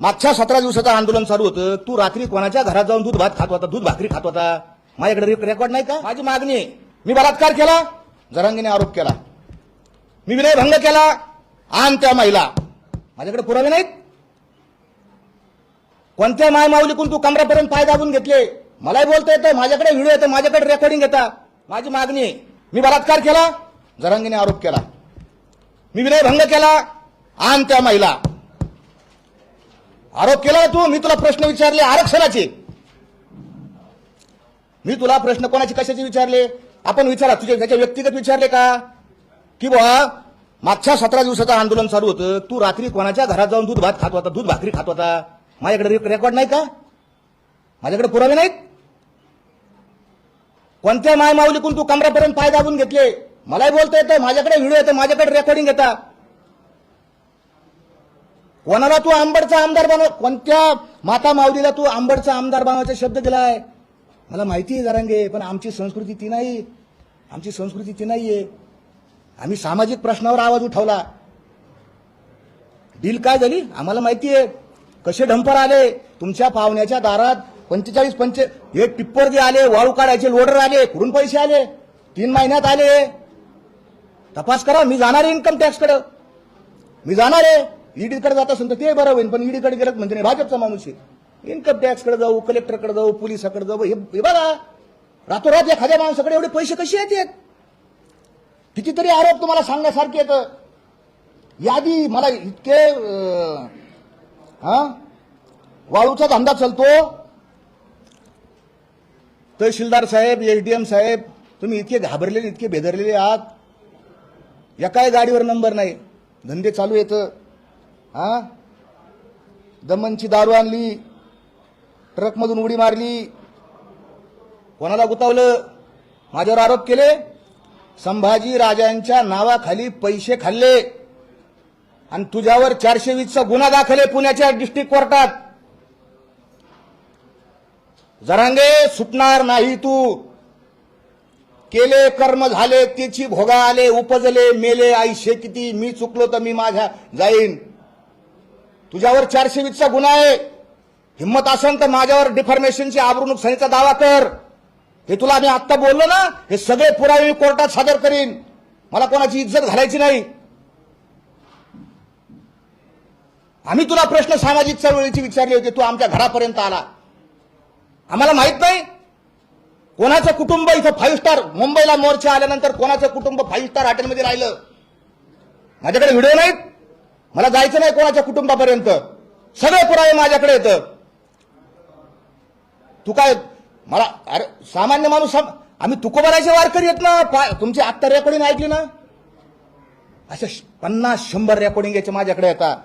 मागच्या सतरा दिवसाचं आंदोलन चालू होतं. तू रात्री कोणाच्या घरात जाऊन दूध भात खात होता? दूध भाकरी खात होता. माझ्याकडे रेकॉर्ड नाही का? माझी मागणी. आहे. मी बलात्कार केला. जरांगीने आरोप केला. मी विनयभंग केला. आण त्या महिला. माझ्याकडे पुरावे नाहीत. कोणत्या माय माऊलीकून तू कमरापर्यंत पाय दाबून घेतले? मलाही बोलता येतं. माझ्याकडे व्हिडिओ येतं. माझ्याकडे रेकॉर्डिंग येतात माझी मागणी. आहे. मी बलात्कार केला. जरांगीने आरोप केला. मी विनयभंग केला. आण त्या महिला. आरोप केला ना तू? मी तुला प्रश्न विचारले आरक्षणाचे. मी तुला प्रश्न कोणाचे कशाचे विचारले? आपण विचारा तुझे त्याच्या व्यक्तिगत विचारले का? की बुवा मागच्या सतरा दिवसाचं आंदोलन चालू होतं. तू रात्री कोणाच्या घरात जाऊन दूध भात खात होता? दूध भाकरी खात होता. माझ्याकडे रेकॉर्ड नाही का? माझ्याकडे पुरावे नाहीत? कोणत्या माय माऊलीकून तू कमरापर्यंत पाय दाबून घेतले? मलाही बोलता येतं माझ्याकडे व्हिडिओ येतं माझ्याकडे रेकॉर्डिंग येतात कोणाला तू आंबडचा आमदार बनव कोणत्या माता माऊलीला तू आंबडचा आमदार बनवायचा शब्द दिलाय? मला माहिती आहे जरांगे पण आमची संस्कृती ती नाही. आमची संस्कृती ती नाहीये आम्ही सामाजिक प्रश्नावर आवाज उठवला. डील काय झाली? आम्हाला माहिती आहे. कसे ढंपर आले? तुमच्या पाहुण्याच्या दारात पंचेचाळीस पंचे हे टिप्पर जे आले वाळू काढायचे लोडर आले कुठून पैसे आले? तीन महिन्यात आले. तपास करा मी जाणार आहे इन्कम टॅक्सकडं मी जाणार आहे. ईडीकडे जात असेल तर ते बरं होईल पण ईडीकडे गेलं म्हणजे नाही भाजपचा माणूस आहे. इन्कम टॅक्सकडे जाऊ कलेक्टरकडे जाऊ पोलिसाकडे जाऊ हे बघा. रातोरात एखाद्या माणसाकडे एवढे पैसे कसे येतात? कितीतरी आरोप तुम्हाला सांगण्यासारखे येतं यादी मला इतके हा? वाळूचा धंदा चालतो. तहसीलदार साहेब एसडीएम साहेब तुम्ही इतके घाबरलेले इतके बेदरलेले आहात. एकाही गाडीवर नंबर नाही. धंदे चालू येतं हा? दमनची दारू आणली ट्रकमधून उडी मारली. कोणाला गुतावलं? माझ्यावर आरोप केले? संभाजी राजांच्या नावाखाली पैसे खाल्ले. आणि तुझ्यावर चारशे वीसचा गुन्हा दाखल आहे पुण्याच्या डिस्ट्रिक्ट कोर्टात. जरांगे सुटणार नाही तू. केले कर्म झाले त्याची भोगा आले उपजले मेले आईशे किती मी चुकलो तर मी माझ्या जाईन. तुझ्यावर चारशे वीसचा गुन्हा आहे. हिंमत असेल तर माझ्यावर डिफॉर्मेशनची आबरू नुकसानीचा दावा कर. हे तुला मी आत्ता बोललो ना हे सगळे पुरावे मी कोर्टात सादर करीन. मला कोणाची इज्जत घालायची नाही. आम्ही तुला प्रश्न सामाजिक चळवळीची विचारले होते तू आमच्या घरापर्यंत आला. आम्हाला माहीत नाही. कोणाचं कुटुंब इथं फाईव्ह स्टार मुंबईला मोर्चा आल्यानंतर कोणाचं कुटुंब फाईव्ह स्टार हॉटेलमध्ये राहिलं? माझ्याकडे व्हिडिओ नाहीत. मला जायचं नाही कोणाच्या कुटुंबापर्यंत. सगळे पुरावे माझ्याकडे येतं. तू काय मला अरे सामान्य माणूस सम- आम्ही तुकोबाराचे वारकरी येत ना तुमची आत्ता रेकॉर्डिंग ऐकली ना? अशा श- पन्नास शंभर रेकॉर्डिंग याचे माझ्याकडे येतात.